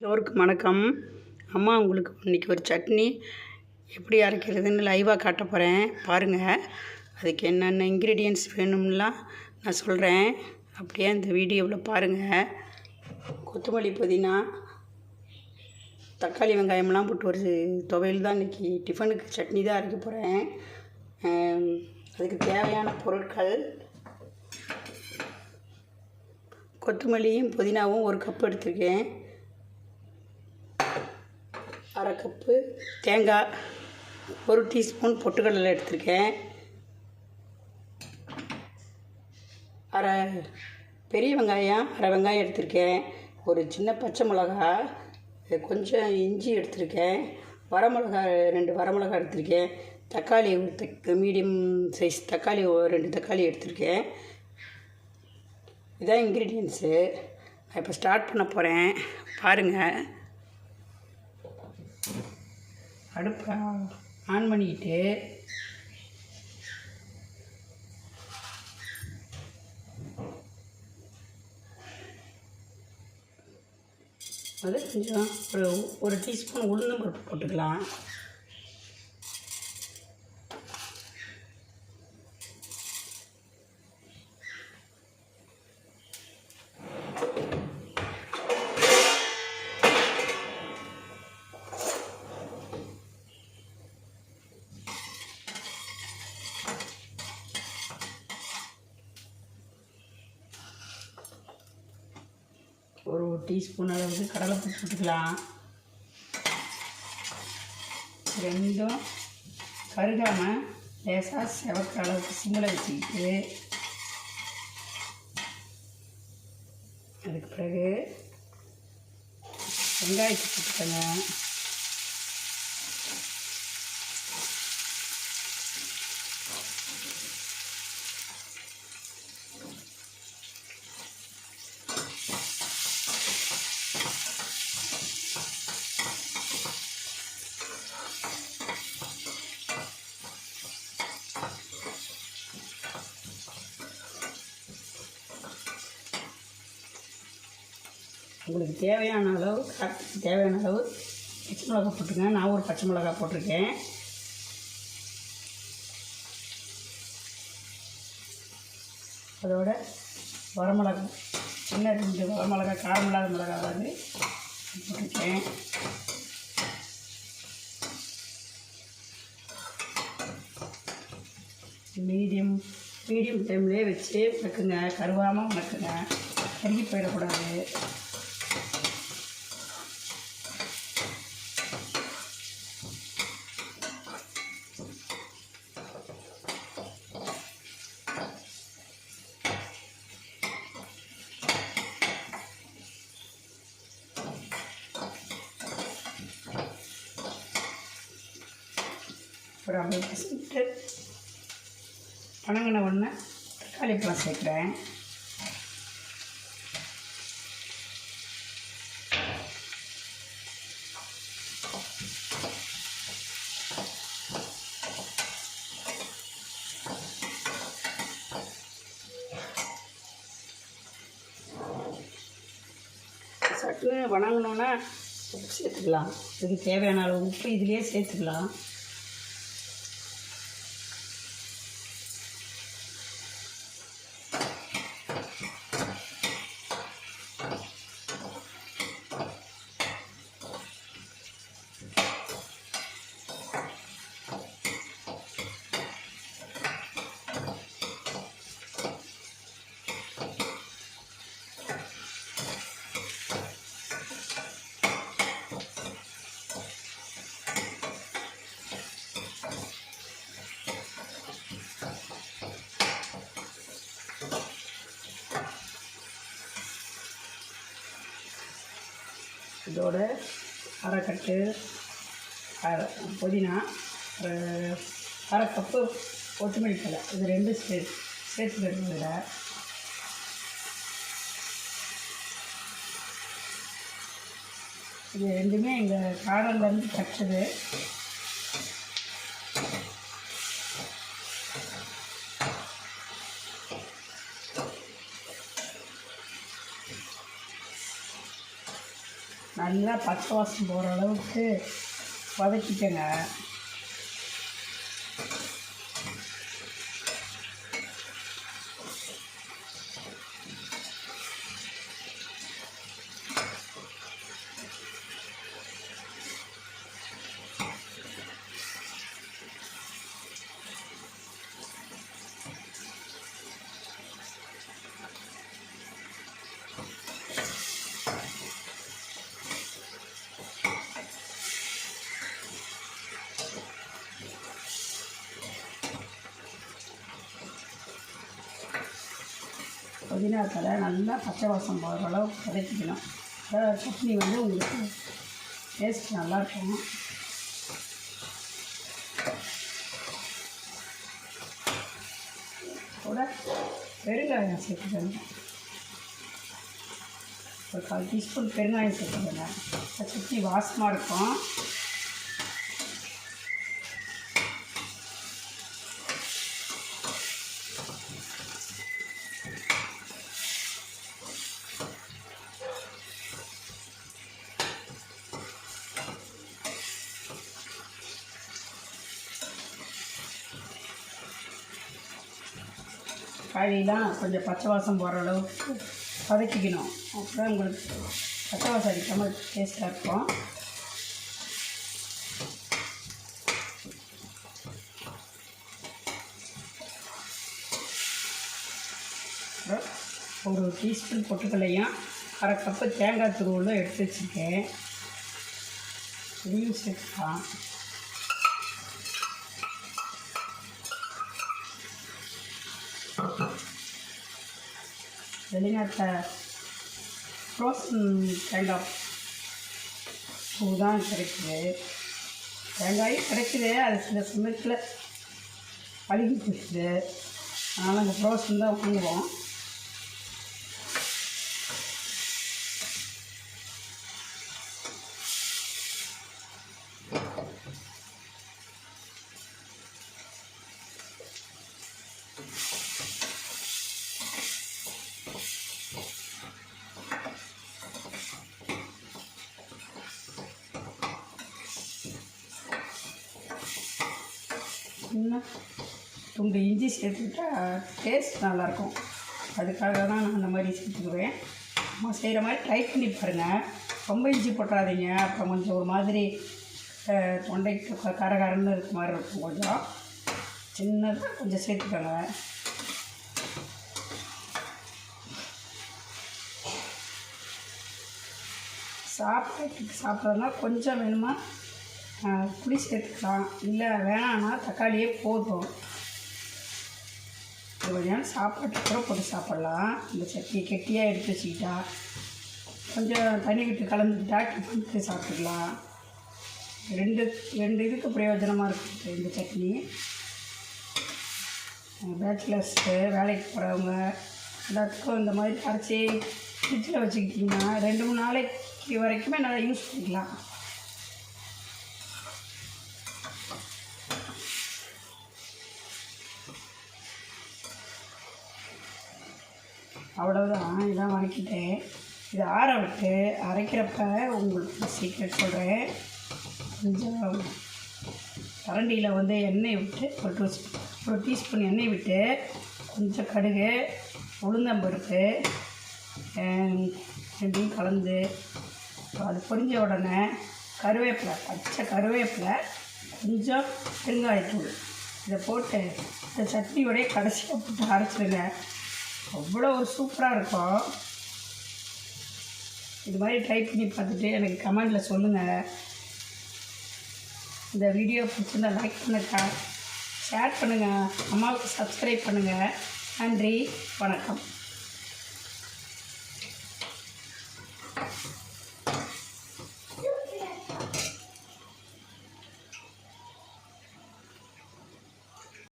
எல்லோருக்கும் வணக்கம். அம்மா உங்களுக்கு இன்றைக்கி ஒரு சட்னி எப்படி அரைக்கிறதுன்னு லைவாக காட்ட போகிறேன் பாருங்கள் அதுக்கு என்னென்ன இன்க்ரீடியன்ஸ் வேணும்லாம் நான் சொல்கிறேன் அப்படியே இந்த வீடியோவில் பாருங்கள் கொத்தமல்லி புதினா தக்காளி வெங்காயம்லாம் போட்டு ஒரு துவையல் தான் இன்றைக்கி டிஃபனுக்கு சட்னி தான் அரைக்க போகிறேன் அதுக்கு தேவையான பொருட்கள் கொத்தமல்லியும் புதினாவும் ஒரு கப் எடுத்திருக்கேன். அரை கப்பு தேங்காய் ஒரு டீஸ்பூன் பொட்டுக்கடலை எடுத்திருக்கேன். அரை பெரிய வெங்காயம் அரை வெங்காயம் எடுத்திருக்கேன். ஒரு சின்ன பச்சை மிளகா கொஞ்சம் இஞ்சி எடுத்திருக்கேன். வரமிளகா ரெண்டு வரமிளகா எடுத்திருக்கேன். தக்காளி ஒரு தக் மீடியம் சைஸ் தக்காளி ரெண்டு தக்காளி எடுத்திருக்கேன். இதான் இன்க்ரீடியன்ஸு நான் இப்போ ஸ்டார்ட் பண்ண போகிறேன் பாருங்கள் அடுப்பை ஆன் பண்ணிக்கிட்டு அது கொஞ்சம் ஒரு ஒரு டீஸ்பூன் உளுந்தம்பருப்பு போட்டுக்கலாம். டீஸ்பூன் அளவுக்கு கடலைப்பூ போட்டுக்கலாம். ரெண்டும் கருகாமல் லேசாக செவக்கிற அளவுக்கு சிம்மில் வச்சுக்கிட்டு அதுக்கு பிறகு வெங்காயத்தை போட்டுக்கோங்க. உங்களுக்கு தேவையான அளவு காரத்துக்கு தேவையான அளவு பச்சை மிளகா போட்டுருங்க நான் ஒரு பச்சை மிளகா போட்டிருக்கேன். அதோட வரமிளகா சின்ன ரெண்டு வரமிளகா காரமில்லாத மிளகா வந்து போட்டிருக்கேன். மீடியம் மீடியம் ஃப்ளேம்லேயே வச்சு வணக்குங்க கருவாமல் வணக்குங்க கருகி போயிடக்கூடாது. ஒரு ஐம்பது பர்சன்ட்டு பனங்கின ஒன்று தக்காளி பழம் சேர்க்குறேன். சட்டுன்னு வணங்கணுன்னா உப்பு சேர்த்துக்கலாம். இதுக்கு தேவையான அளவு உப்பு இதுலேயே சேர்த்துக்கலாம். இதோட அரைக்கட்டு அரை புதினா ஒரு அரை கப்பு கொத்தமல்லி தலை இது ரெண்டு சே சேர்த்துக்கிறது இதில் இது ரெண்டுமே எங்கள் காடன்லேருந்து கிடச்சது நல்லா பச்சை வாசம் போகிற அளவுக்கு வதக்கிட்டேங்க புதினா தலை நல்லா பச்சை வாசம் போகிற அளவுக்கு வதக்கிக்கணும். அப்போ சட்னி வந்து உங்களுக்கு டேஸ்ட் நல்லாயிருக்கும் கூட பெருங்காயம் சேர்த்துக்கணும் ஒரு கால் டீஸ்பூன் பெருங்காயம் சேர்த்துக்கோங்க. சட்னி வாசமாக இருக்கும். காயெல்லாம் கொஞ்சம் பச்சை வாசம் போகிற அளவுக்கு வதக்கிக்கணும். அப்புறம் உங்களுக்கு பச்சை வாசம் அடிக்காமல் டேஸ்ட்டாக இருக்கும். ஒரு டீஸ்பூன் பொட்டுக்கல்லையும் அரை கப்பு தேங்காய் துருவலும் எடுத்து வச்சுருக்கேன். இதையும் சேர்த்துக்கலாம். வெளிநாட்டில் ஃப்ரோசன் தேங்காய் பூ தான் கிடைக்குது. தேங்காயும் கிடைக்குது அது சில சமயத்தில் அழுகி போயிடுது. அதனால் அந்த ஃப்ரோசன் தான் வாங்குவோம். சின்ன துண்டு இஞ்சி சேர்த்துக்கிட்டா டேஸ்ட் நல்லாயிருக்கும். அதுக்காக தான் நான் அந்த மாதிரி சேர்த்துக்குவேன். நம்ம செய்கிற மாதிரி ட்ரை பண்ணி பாருங்கள் ரொம்ப இஞ்சி போட்டுறாதீங்க அப்புறம் கொஞ்சம் ஒரு மாதிரி தொண்டைக்கு கரகரன்னு இருக்க மாதிரி இருக்கும் கொஞ்சம். சின்னதாக கொஞ்சம் சேர்த்துக்கோங்க. சாப்பாட்டுக்கு சாப்பிட்றதுனா கொஞ்சம் வேணுமா? புளி சேர்த்துக்கலாம் இல்லை வேணான்னா தக்காளியே போதும். இது கொஞ்சம் சாப்பாட்டு கூட போட்டு சாப்பிட்லாம். இந்த சட்னி கெட்டியாக எடுத்து வச்சுக்கிட்டா. கொஞ்சம் தண்ணி விட்டு கலந்துக்கிட்டா டிஃபனுக்கு சாப்பிட்டுக்கலாம். ரெண்டு ரெண்டு இதுக்கு பிரயோஜனமாக இருக்குது இந்த சட்னி. பேச்சுலர்ஸ்க்கு வேலைக்கு போகிறவங்க எல்லாத்துக்கும் இந்த மாதிரி அரைச்சி ஃப்ரிட்ஜில் வச்சுக்கிட்டிங்கன்னா ரெண்டு மூணு நாளைக்கு வரைக்குமே நல்லா யூஸ் பண்ணிக்கலாம். அவ்வளோதான் இதான் வதக்கிட்டேன் இதை ஆற விட்டு அரைக்கிறப்ப உங்களுக்கு சீக்கிரம் சொல்கிறேன் கொஞ்சம் கரண்டியில் வந்து எண்ணெய் விட்டு ஒரு டூ ஒரு டீஸ்பூன் எண்ணெய் விட்டு கொஞ்சம் கடுகு உளுந்தம்பருப்பு ரெண்டையும் கலந்து அது பொரிஞ்ச உடனே கருவேப்பிலை பச்சை கருவேப்பிலை கொஞ்சம் பெருங்காயத்தூள். இதை போட்டு இந்த சட்னியோடைய கடைசியாக போட்டு அரைச்சிடுங்க. அவ்வளோ ஒரு சூப்பராக இருக்கும். இது மாதிரி ட்ரை பண்ணி பார்த்துட்டு எனக்கு கமெண்டில் சொல்லுங்கள் இந்த வீடியோ பிடிச்சிருந்தா லைக் பண்ணுங்க. ஷேர் பண்ணுங்கள் அம்மாவுக்கு சப்ஸ்கிரைப் பண்ணுங்கள் நன்றி. வணக்கம்.